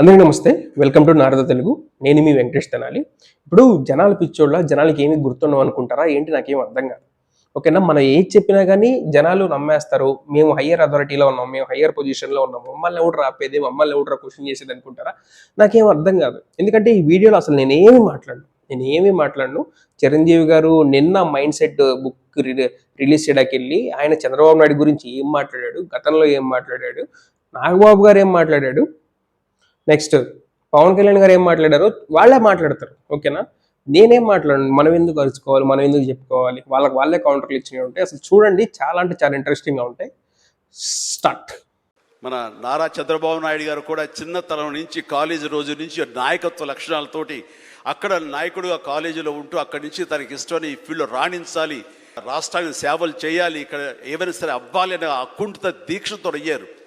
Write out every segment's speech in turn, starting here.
అందరికీ నమస్తే. Welcome to Narada Telugu. నేను మీ వెంకటేష్ తెనాలి. ఇప్పుడు జనాలు పిచ్చోళ్ళ జనాలకి ఏమి గుర్తుండవు అనుకుంటారా? ఏంటి నాకేం అర్థం కాదు. ఓకేనా? మనం ఏది చెప్పినా కానీ జనాలు నమ్మేస్తారు. మేము హయ్యర్ అథారిటీలో ఉన్నాం. మేము హయ్యర్ పొజిషన్లో ఉన్నాం. మమ్మల్ని ఎవరు ఆపేది మమ్మల్ని ఎవరు క్వశ్చన్ చేసేది అనుకుంటారా? నాకేం అర్థం కాదు. ఎందుకంటే ఈ వీడియోలో అసలు నేను ఏమి మాట్లాడను. నేను ఏమీ మాట్లాడను? చిరంజీవి గారు నిన్న మైండ్ సెట్ బుక్ రిలీజ్ చేయడానికి వెళ్ళి ఆయన చంద్రబాబు నాయుడు గురించి ఏం మాట్లాడాడు? గతంలో ఏం మాట్లాడాడు? నాగబాబు గారు ఏం మాట్లాడాడు? నెక్స్ట్ పవన్ కళ్యాణ్ గారు ఏం మాట్లాడారో వాళ్ళే మాట్లాడతారు ఓకేనా? నేనేం మాట్లాడను మనం ఎందుకు కలుసుకోవాలి మనం ఎందుకు చెప్పుకోవాలి? వాళ్ళకి వాళ్ళే కౌంటర్లు ఇచ్చినవి ఉంటాయి. అసలు చూడండి చాలా అంటే చాలా ఇంట్రెస్టింగ్గా ఉంటాయి. స్టార్ట్ మన నారా చంద్రబాబు నాయుడు గారు కూడా చిన్నతనం నుంచి కాలేజీ రోజు నుంచి నాయకత్వ లక్షణాలతోటి అక్కడ నాయకుడుగా కాలేజీలో ఉంటూ అక్కడి నుంచి తనకి ఇష్టమని ఈ ఫీల్డ్లో రాణించాలి రాష్ట్రానికి సేవలు చేయాలి ఇక్కడ ఏమైనా సరే అవ్వాలి అనే అకుంఠిత దీక్షతో అయ్యారు.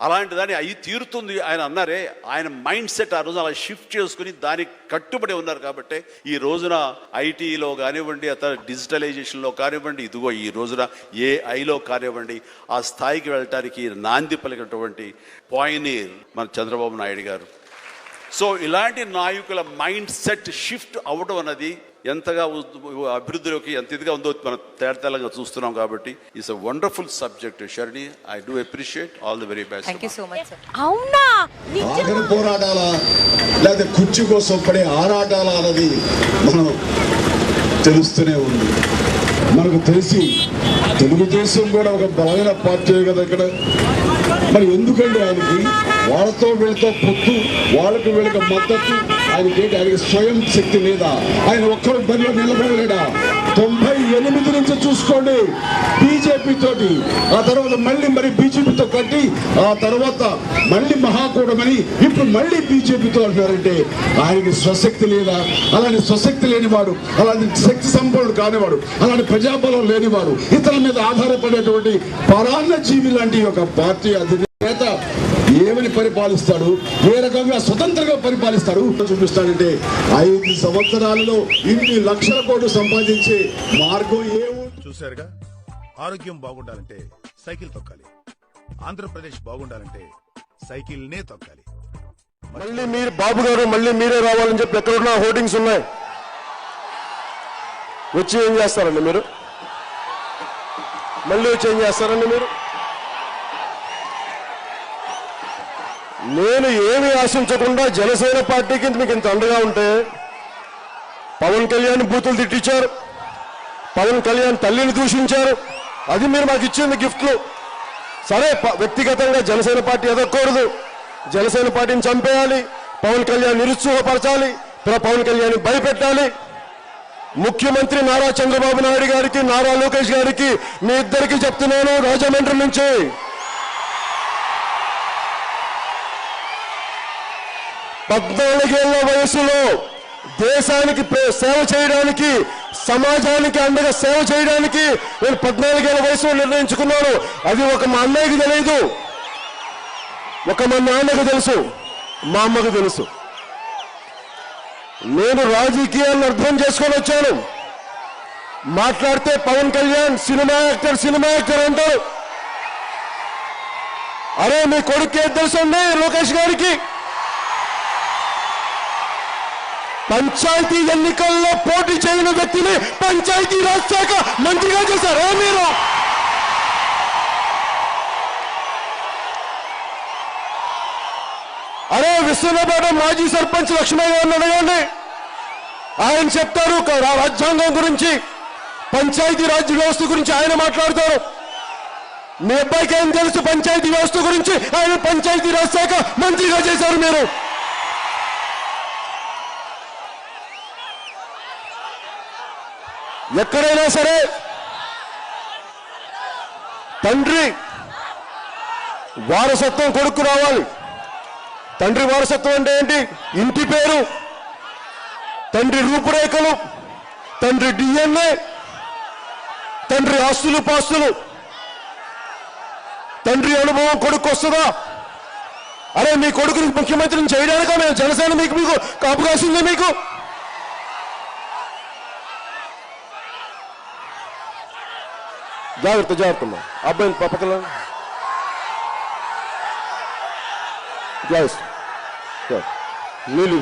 అలాంటిదాన్ని అయి తీరుతుంది ఆయన అన్నారే ఆయన మైండ్ సెట్ ఆ రోజు అలా షిఫ్ట్ చేసుకుని దానికి కట్టుబడి ఉన్నారు కాబట్టి ఈ రోజున ఐటీలో కానివ్వండి అతను డిజిటలైజేషన్లో కానివ్వండి ఇదిగో ఈ రోజున ఏఐలో కానివ్వండి ఆ స్థాయికి వెళ్ళటానికి నాంది పలికినటువంటి పాయినీర్ మన చంద్రబాబు నాయుడు గారు. సో ఇలాంటి నాయకుల మైండ్ సెట్ షిఫ్ట్ అవ్వడం అన్నది ఎంతగా అభివృద్ధిలోకి ఎంత ఇదిగా ఉందో మనం తేడతెల్లంగా చూస్తున్నాం కాబట్టి it's a wonderful subject షర్ణి I do appreciate all the very best thank you so much sir అవునా? ఆఖరి పోరాటాల లేదా కుర్చీ కోసం పడే ఆరాటాల అన్నది మనం తెలుస్తూనే ఉంది. మనకు తెలిసి తెలుగుదేశం కూడా ఒక బలమైన పార్టీ కదా ఇక్కడ. మరి ఎందుకండి ఆయనకి? వాళ్ళతో వీళ్ళతో పొత్తు వాళ్ళకి వీళ్ళకి మద్దతు ఆయనకి ఆయనకి స్వయం శక్తి లేదా ఆయన ఒక్కరు బరిలో నిలబడలేడా? తొంభై ఎనిమిది నుంచి చూసుకోండి బీజేపీ తోటి. ఆ తర్వాత మళ్ళీ మరి బీజేపీతో కట్టి ఆ తర్వాత మళ్ళీ మహాకూటమని ఇప్పుడు మళ్ళీ బీజేపీతో అంటున్నారంటే ఆయనకి స్వశక్తి లేదా? అలాంటి స్వశక్తి లేనివాడు అలాంటి శక్తి సంపన్నుడు కానివాడు అలాంటి ప్రజాబలం లేనివాడు ఇతరుల మీద ఆధారపడేటువంటి పరాన్న జీవి లాంటి ఒక పార్టీ అధినేత ఏమని పరిపాలిస్తాడు? ఏ రకంగా స్వతంత్రంగా పరిపాలిస్తాడు? చూపిస్తాడంటే ఐదు సంవత్సరాలలో ఇన్ని లక్షల కోట్లు సంపాదించే మార్గం ఏమో చూశారుగా? ఆరోగ్యం బాగుండాలంటే సైకిల్ తొక్కాలి. ఆంధ్రప్రదేశ్ బాగుండాలంటే సైకిల్నే తొక్కాలి. మళ్ళీ మీరు బాబు గారు మళ్ళీ మీరే రావాలని చెప్పి ఎక్కడున్నా హోర్డింగ్స్ ఉన్నాయి. వచ్చి ఏం చేస్తారండి మీరు? మళ్ళీ వచ్చి ఏం చేస్తారండి మీరు? నేను ఏమి ఆశించకుండా జనసేన పార్టీకి మీకు ఇంత అండగా ఉంటే పవన్ కళ్యాణ్ బూతులు తిట్టించారు. పవన్ కళ్యాణ్ తల్లిని దూషించారు. అది మీరు మాకు ఇచ్చింది గిఫ్ట్లు. సరే ప- వ్యక్తిగతంగా జనసేన పార్టీ ఎదగకూడదు. జనసేన పార్టీని చంపేయాలి. పవన్ కళ్యాణ్ నిరుత్సాహపరచాలి. పవన్ కళ్యాణ్ భయపెట్టాలి. ముఖ్యమంత్రి నారా చంద్రబాబు నాయుడు గారికి నారా లోకేష్ గారికి మీ ఇద్దరికి చెప్తున్నాను రాజమండ్రి నుంచి. పద్నాలుగేళ్ళ వయసులో దేశానికి సేవ చేయడానికి సమాజానికి అండగా సేవ చేయడానికి నేను పద్నాలుగేళ్ళ వయసులో నిర్ణయించుకున్నాను. అది ఒక మా అన్నయ్యకి తెలియదు ఒక మా నాన్నకు తెలుసు. మా అమ్మకు తెలుసు. నేను రాజకీయాలను అర్థం చేసుకొని వచ్చాను. మాట్లాడితే Pawan Kalyan cinema actor cinema actor అంటారు. అరే మీ కొడుకు ఏం తెలుసండి లోకేష్ గారికి? పంచాయతీ ఎన్నికల్లో పోటీ చేయని వ్యక్తిని పంచాయతీ రాజ్ శాఖ మంత్రిగా చేశారా. మీరు. అరే విశ్వనాపేట మాజీ సర్పంచ్ లక్ష్మయ్య గారిని అడగండి. ఆయన చెప్తారు రాజ్యాంగం గురించి పంచాయతీ రాజ్ వ్యవస్థ గురించి ఆయన మాట్లాడతారు. మీ అబ్బాయికి ఏం తెలుసు పంచాయతీ వ్యవస్థ గురించి? ఆయన పంచాయతీ రాజ్ శాఖ మంత్రిగా చేశారు మీరు. ఎక్కడైనా సరే తండ్రి వారసత్వం కొడుకు రావాలి. తండ్రి వారసత్వం అంటే ఏంటి? ఇంటి పేరు తండ్రి రూపురేఖలు తండ్రి డిఎన్ఏ తండ్రి ఆస్తులు పాస్తులు. తండ్రి అనుభవం కొడుకు వస్తుందా? అరే మీ కొడుకుని ముఖ్యమంత్రిని చేయడానికి? మేము జనసేన మీకు మీకు కాపు కాసిందే మీకు. జాగ్రత్త జాగ్రత్త అమ్మా. అబ్బాయిని పక్కన గ్లాస్ నీళ్ళు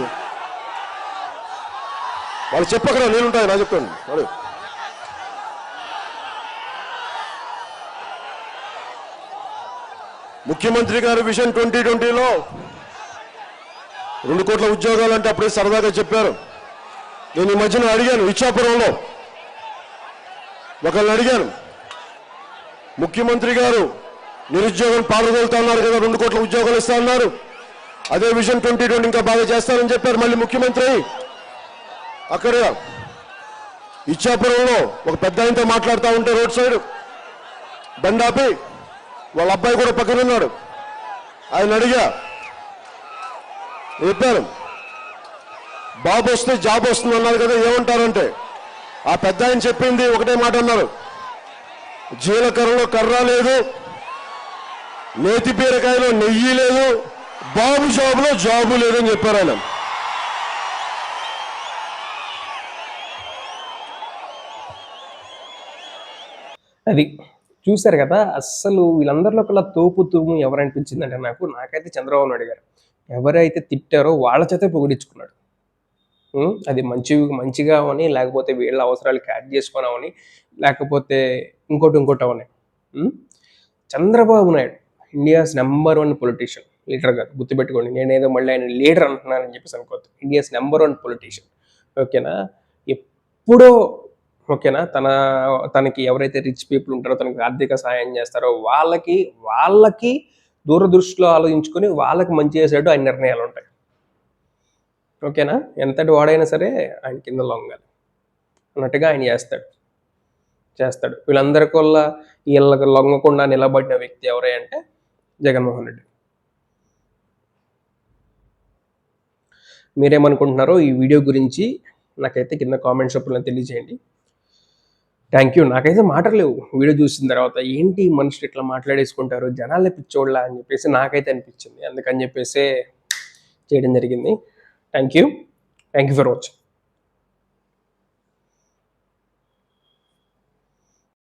వాళ్ళు చెప్పకరా నీళ్ళు ఉంటాయి నా చెప్పండి అడే ముఖ్యమంత్రి గారు విషయం ట్వంటీ ట్వంటీలో రెండు కోట్ల ఉద్యోగాలు అంటే అప్పుడే సరదాగా చెప్పారు. నేను ఈ మధ్యన అడిగాను ఇచ్చాపురంలో ఒకళ్ళని అడిగాను. ముఖ్యమంత్రి గారు నిరుద్యోగం పాల్గొలుతా ఉన్నారు కదా రెండు కోట్ల ఉద్యోగాలు ఇస్తా ఉన్నారు. అదే విజన్ ట్వంటీ ట్వంటీ ఇంకా బాగా చేస్తారని చెప్పారు మళ్ళీ ముఖ్యమంత్రి. అక్కడ ఇచ్చాపురంలో ఒక పెద్ద ఆయనతో మాట్లాడుతూ ఉంటే రోడ్ సైడ్ బండాపి వాళ్ళ అబ్బాయి కూడా పక్కన ఉన్నాడు. ఆయన అడిగా చెప్పాను బాబు వస్తే జాబ్ వస్తుంది అన్నారు కదా ఏమంటారంటే ఆ పెద్ద ఆయన చెప్పింది ఒకటే మాట అన్నారు. జీలకర్రలో కర్ర లేదు. నేతి బీరకాయలో నెయ్యి లేదు. బాబు జాబులో జాబు లేదని చెప్పారు ఆయన. అది చూశారు కదా అస్సలు వీళ్ళందరిలో కల్లా తోపు తూము ఎవరనిపించిందంటే నాకు నాకైతే చంద్రబాబు నాయుడు గారు. ఎవరైతే తిట్టారో వాళ్ళ చేతే పొగిడించుకున్నాడు. అది మంచి మంచిగా అని లేకపోతే వీళ్ళ అవసరాలు క్యాచ్ చేసుకున్నామని లేకపోతే ఇంకోటి ఇంకోటి అవని. Chandrababu Naidu India's number one politician leader కాదు గుర్తుపెట్టుకోండి నేనేదో మళ్ళీ ఆయన లీడర్ అంటున్నానని చెప్పేసి అనుకోవద్దు. India's number one politician. ఓకేనా? ఎప్పుడో ఓకేనా తన తనకి ఎవరైతే రిచ్ పీపుల్ ఉంటారో తనకి ఆర్థిక సహాయం చేస్తారో వాళ్ళకి వాళ్ళకి దూరదృష్టిలో ఆలోచించుకొని వాళ్ళకి మంచి చేసేట్టు ఆయన నిర్ణయాలు ఉంటాయి. ఓకేనా? ఎంతటి వాడైనా సరే ఆయన కింద లొంగాలి. అన్నట్టుగా ఆయన చేస్తాడు. చేస్తాడు. వీళ్ళందరి వల్ల వీళ్ళకి లొంగకుండా నిలబడిన వ్యక్తి ఎవరే అంటే జగన్మోహన్ రెడ్డి. మీరేమనుకుంటున్నారో ఈ వీడియో గురించి నాకైతే కింద కామెంట్స్ షాప్లో తెలియజేయండి. Thank you. నాకైతే మాటలేవు వీడియో చూసిన తర్వాత ఏంటి మనుషులు ఇట్లా మాట్లాడేసుకుంటారు? జనాలే పిచ్చోళ్ళ అని చెప్పేసి నాకైతే అనిపించింది. అందుకని చెప్పేసి చేయడం జరిగింది. Thank you. Thank you for watching.